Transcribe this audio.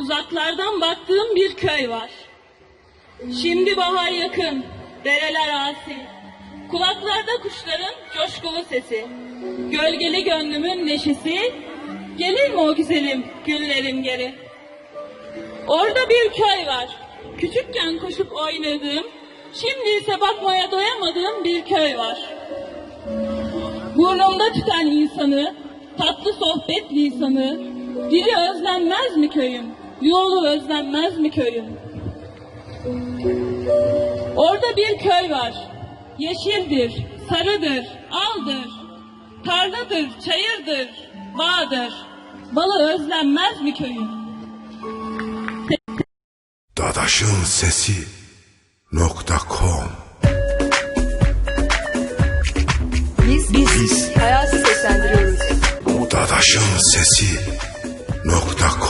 uzaklardan baktığım bir köy var. Şimdi bahar yakın, dereler asi. Kulaklarda kuşların coşkulu sesi. Gölgeli gönlümün neşesi. Gelir mi o güzelim güllerim geri? Orada bir köy var. Küçükken koşup oynadığım, şimdi ise bakmaya doyamadığım bir köy var. Burnumda tüten insanı, tatlı sohbet lisanı, dili özlenmez mi köyüm, yolu özlenmez mi köyüm? Orada bir köy var, yeşildir, sarıdır, aldır, tarladır, çayırdır, bağdır, balı özlenmez mi köyüm? Dadaşın sesi nokta com Biz, biz, hayatı seslendiriyoruz. Dadaşın sesi nokta com